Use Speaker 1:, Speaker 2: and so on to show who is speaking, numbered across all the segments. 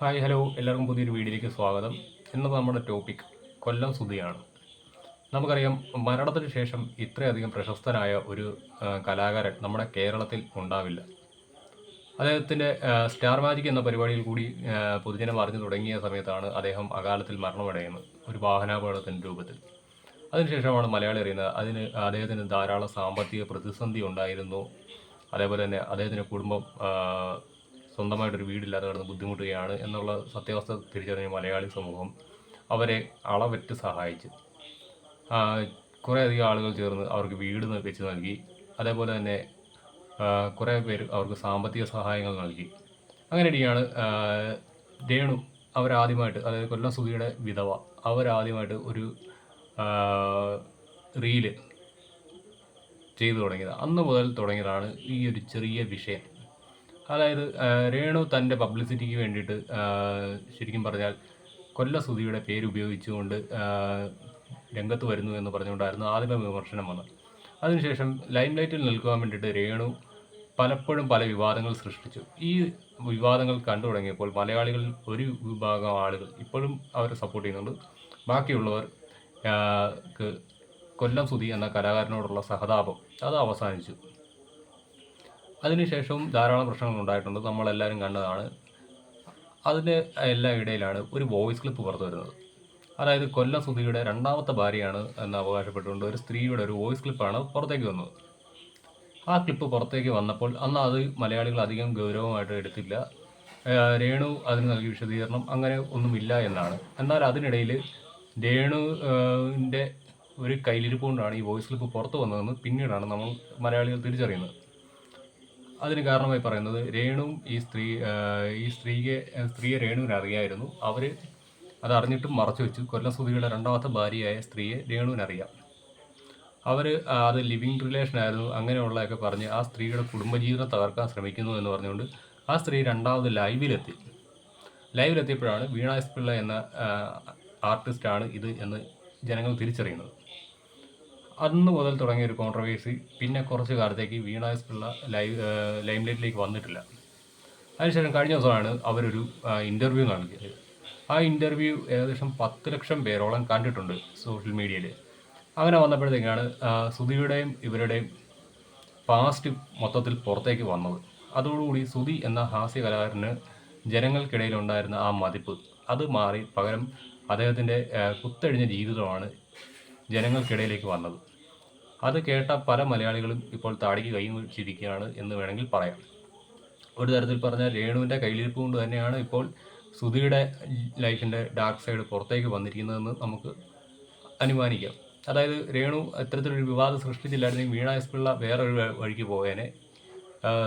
Speaker 1: Hi hello. എല്ലാവർക്കും പുതിയൊരു വീഡിയോയിലേക്ക് സ്വാഗതം. ഇന്നത്തെ നമ്മുടെ ടോപ്പിക് കൊല്ലം സുധിയാണ്. നമുക്കറിയാം മരണത്തിന് ശേഷം ഇത്രയധികം പ്രശസ്തനായ ഒരു കലാകാരൻ നമ്മുടെ കേരളത്തിൽ ഉണ്ടാവില്ല. അദ്ദേഹത്തിന്റെ സ്റ്റാർ മാജിക് എന്ന പരിപാടിയിൽ കൂടി പൊതുജനം അറിഞ്ഞു തുടങ്ങിയ സമയത്താണ് അദ്ദേഹം അകാലത്തിൽ മരണമടയുന്നത് ഒരു വാഹനാപകടത്തിന്റെ രൂപത്തിൽ. അതിനുശേഷമാണ് മലയാളി അറിയുന്നത്. അതിന് അദ്ദേഹത്തിന് ധാരാളം സാമ്പത്തിക പ്രതിസന്ധി ഉണ്ടായിരുന്നു. അതേപോലെ തന്നെ അദ്ദേഹത്തിന്റെ കുടുംബം സ്വന്തമായിട്ടൊരു വീടില്ലാതെ കിടന്ന് ബുദ്ധിമുട്ടുകയാണ് എന്നുള്ള സത്യാവസ്ഥ തിരിച്ചറിഞ്ഞ മലയാളി സമൂഹം അവരെ അളവറ്റ് സഹായിച്ചു. കുറേയധികം ആളുകൾ ചേർന്ന് അവർക്ക് വീട് വെച്ച് നൽകി. അതേപോലെ തന്നെ കുറേ പേര് അവർക്ക് സാമ്പത്തിക സഹായങ്ങൾ നൽകി. അങ്ങനെയാണ് രേണു അവരാദ്യമായിട്ട് അതായത് കൊല്ലം സുധിയുടെ വിധവ അവരാദ്യമായിട്ട് ഒരു റീൽ ചെയ്തു തുടങ്ങിയത്. അന്ന് മുതൽ തുടങ്ങിയതാണ് ഈ ഒരു ചെറിയ വിഷയം. അതായത് രേണു തന്റെ പബ്ലിസിറ്റിക്ക് വേണ്ടിയിട്ട് ശരിക്കും പറഞ്ഞാൽ കൊല്ല സുധിയുടെ പേര് ഉപയോഗിച്ചുകൊണ്ട് രംഗത്ത് വരുന്നു എന്ന് പറഞ്ഞുകൊണ്ടായിരുന്നു ആദ്യമേ വിമർശനം വന്നത്. അതിനുശേഷം ലൈംലൈറ്റിൽ നിൽക്കുവാൻ വേണ്ടിയിട്ട് രേണു പലപ്പോഴും പല വിവാദങ്ങൾ സൃഷ്ടിച്ചു. ഈ വിവാദങ്ങൾ കണ്ടു തുടങ്ങിയപ്പോൾ മലയാളികളിൽ ഒരു വിഭാഗം ആളുകൾ ഇപ്പോഴും അവരെ സപ്പോർട്ട് ചെയ്യുന്നുണ്ട്. ബാക്കിയുള്ളവർ കൊല്ലം സുധി എന്ന കലാകാരനോടുള്ള സഹതാപം അത് അവസാനിച്ചു. അതിനുശേഷവും ധാരാളം പ്രശ്നങ്ങൾ ഉണ്ടായിട്ടുണ്ട്. നമ്മളെല്ലാവരും കണ്ടതാണ്. അതിന്റെ എല്ലാ ഇടയിലാണ് ഒരു വോയിസ് ക്ലിപ്പ് പുറത്തു വരുന്നത്. അതായത് കൊല്ല സുധിയുടെ രണ്ടാമത്തെ ഭാര്യയാണ് എന്ന് അവകാശപ്പെട്ടുകൊണ്ട് ഒരു സ്ത്രീയുടെ ഒരു വോയിസ് ക്ലിപ്പാണ് പുറത്തേക്ക് വന്നത്. ആ ക്ലിപ്പ് പുറത്തേക്ക് വന്നപ്പോൾ അന്ന് അത് മലയാളികൾ അധികം ഗൗരവമായിട്ട് എടുത്തില്ല. രേണു അതിന് നൽകിയ വിശദീകരണം അങ്ങനെ ഒന്നുമില്ല എന്നാണ്. എന്നാൽ അതിനിടയിൽ രേണുവിന്റെ ഒരു കയ്യിലിരിപ്പ് കൊണ്ടാണ് ഈ വോയിസ് ക്ലിപ്പ് പുറത്തു വന്നതെന്ന് പിന്നീടാണ് നമ്മൾ മലയാളികൾ തിരിച്ചറിയുന്നത്. അതിന് കാരണമായി പറയുന്നത് രേണുവും ഈ സ്ത്രീ ഈ സ്ത്രീയെ സ്ത്രീയെ രേണുവിനെ അറിയായിരുന്നു. അവർ അത് അറിഞ്ഞിട്ടും മറച്ചു വെച്ചു. കൊല്ലം സുധിയുടെ രണ്ടാമത്തെ ഭാര്യയായ സ്ത്രീയെ രേണുവിനറിയാം അവർ അത് ലിവിങ് റിലേഷൻ ആയിരുന്നു. അങ്ങനെയുള്ളതൊക്കെ പറഞ്ഞ് ആ സ്ത്രീയുടെ കുടുംബജീവിതം തകർക്കാൻ ശ്രമിക്കുന്നു എന്ന് പറഞ്ഞുകൊണ്ട് ആ സ്ത്രീ രണ്ടാമത് ലൈവിലെത്തി. ലൈവിലെത്തിയപ്പോഴാണ് വീണ എസ് പിള്ള എന്ന ആർട്ടിസ്റ്റാണ് ഇത് എന്ന് ജനങ്ങൾ തിരിച്ചറിയുന്നത്. അന്ന് മുതൽ തുടങ്ങിയ ഒരു കോൺട്രവേഴ്സി പിന്നെ കുറച്ച് കാലത്തേക്ക് വീണ എസ് പിള്ള ലൈവ് ലൈം ലൈറ്റിലേക്ക് വന്നിട്ടില്ല. അതിനുശേഷം കഴിഞ്ഞ ദിവസമാണ് അവരൊരു ഇന്റർവ്യൂ നൽകിയത്. ആ ഇന്റർവ്യൂ ഏകദേശം പത്ത് ലക്ഷം പേരോളം കണ്ടിട്ടുണ്ട് സോഷ്യൽ മീഡിയയിൽ അങ്ങനെ വന്നപ്പോഴത്തേക്കാണ് സുധിയുടെയും ഇവരുടെയും പാസ്റ്റ് മൊത്തത്തിൽ പുറത്തേക്ക് വന്നത്. അതോടുകൂടി സുധി എന്ന ഹാസ്യ കലാകാരന് ജനങ്ങൾക്കിടയിൽ ഉണ്ടായിരുന്ന ആ മതിപ്പ് അത് മാറി പകരം അദ്ദേഹത്തിന്റെ കുത്തഴിഞ്ഞ ജീവിതമാണ് ജനങ്ങൾക്കിടയിലേക്ക് വന്നത്. അത് കേട്ട പല മലയാളികളും ഇപ്പോൾ താടിക്ക് കൈ വെച്ചിരിക്കുകയാണ് എന്ന് വേണമെങ്കിൽ പറയാം. ഒരു തരത്തിൽ പറഞ്ഞാൽ രേണുവിന്റെ കയ്യിലിരിപ്പ് കൊണ്ട് തന്നെയാണ് ഇപ്പോൾ സുധിയുടെ ലൈഫിന്റെ ഡാർക്ക് സൈഡ് പുറത്തേക്ക് വന്നിരിക്കുന്നതെന്ന് നമുക്ക് അനുമാനിക്കാം. അതായത് രേണു ഇത്തരത്തിലൊരു വിവാദം സൃഷ്ടിച്ചില്ലായിരുന്നെങ്കിൽ വീണ എസ് പിള്ള വേറൊരു വഴിക്ക് പോയേനെ.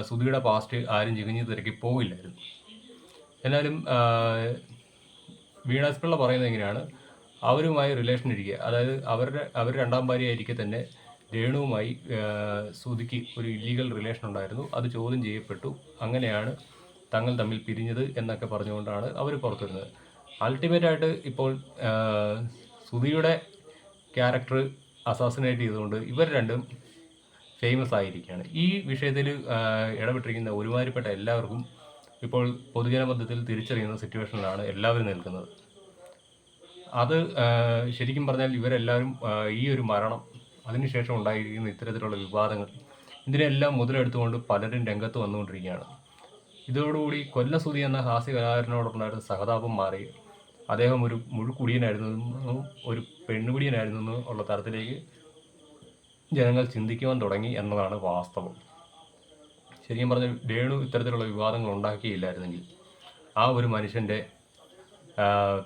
Speaker 1: സുധിയുടെ പാസ്റ്റ് ആരും ചികഞ്ഞു തിരക്കി പോകില്ലായിരുന്നു എന്നാലും വീണ എസ് പിള്ള പറയുന്നത് എങ്ങനെയാണ്? അവരുമായി റിലേഷൻ ഇരിക്കുക. അതായത് അവരുടെ അവർ രണ്ടാം ഭാര്യയായിരിക്കെ തന്നെ രേണുവുമായി സുധിക്ക് ഒരു ഇല്ലീഗൽ റിലേഷൻ ഉണ്ടായിരുന്നു. അത് ചോദ്യം ചെയ്യപ്പെട്ടു. അങ്ങനെയാണ് തങ്ങൾ തമ്മിൽ പിരിഞ്ഞത് എന്നൊക്കെ പറഞ്ഞുകൊണ്ടാണ് അവർ പുറത്തു വരുന്നത് അൾട്ടിമേറ്റ് ആയിട്ട് ഇപ്പോൾ സുധിയുടെ ക്യാരക്ടർ അസാസിനേറ്റ് ചെയ്തുകൊണ്ട് ഇവർ രണ്ടും ഫേമസ് ആയിരിക്കുകയാണ്. ഈ വിഷയത്തിൽ ഇടപെട്ടിരിക്കുന്ന ഒരുമാതിരിപ്പെട്ട എല്ലാവർക്കും ഇപ്പോൾ പൊതുജനമധ്യത്തിൽ തിരിച്ചറിയുന്ന സിറ്റുവേഷനിലാണ് എല്ലാവരും നിൽക്കുന്നത്. അത് ശരിക്കും പറഞ്ഞാൽ ഇവരെല്ലാവരും ഈ ഒരു മരണം അതിനുശേഷം ഉണ്ടായിരിക്കുന്ന ഇത്തരത്തിലുള്ള വിവാദങ്ങൾ ഇതിനെല്ലാം മുതലെടുത്തുകൊണ്ട് പലരും രംഗത്ത് വന്നുകൊണ്ടിരിക്കുകയാണ്. ഇതോടുകൂടി കൊല്ലസുതി എന്ന ഹാസ്യ കലാകാരനോടുണ്ടായിരുന്ന സഹതാപം മാറി. അദ്ദേഹം ഒരു മുഴുക്കുടിയനായിരുന്നു ഒരു പെണ്ണുകുടിയനായിരുന്നു ഉള്ള തരത്തിലേക്ക് ജനങ്ങൾ ചിന്തിക്കുവാൻ തുടങ്ങി എന്നതാണ് വാസ്തവം. ശരിക്കും പറഞ്ഞാൽ രേണു ഇത്തരത്തിലുള്ള വിവാദങ്ങൾ ഉണ്ടാക്കിയില്ലായിരുന്നെങ്കിൽ ആ ഒരു മനുഷ്യന്റെ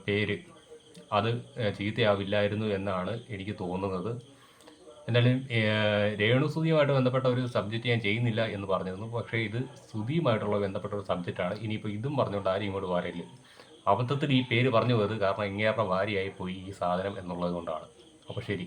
Speaker 1: പേര് അത് ചീത്തയാവില്ലായിരുന്നു എന്നാണ് എനിക്ക് തോന്നുന്നത്. എന്തായാലും ഏ, രേണു സുധിയുമായിട്ട് ബന്ധപ്പെട്ട ഒരു സബ്ജക്റ്റ് ഞാൻ ചെയ്യുന്നില്ല എന്ന് പറഞ്ഞിരുന്നു. പക്ഷേ ഇത് സുധിയുമായിട്ടുള്ള ബന്ധപ്പെട്ട ഒരു സബ്ജക്റ്റാണ് ഇനിയിപ്പോൾ ഇതും പറഞ്ഞുകൊണ്ട് ആരും ഇങ്ങോട്ട് വാരില്ല. അബദ്ധത്തിൽ ഈ പേര് പറഞ്ഞു പോയത് കാരണം ഇങ്ങേറെ വാരിയായി പോയി ഈ സാധനം എന്നുള്ളത് കൊണ്ടാണ്. അപ്പോൾ ശരി.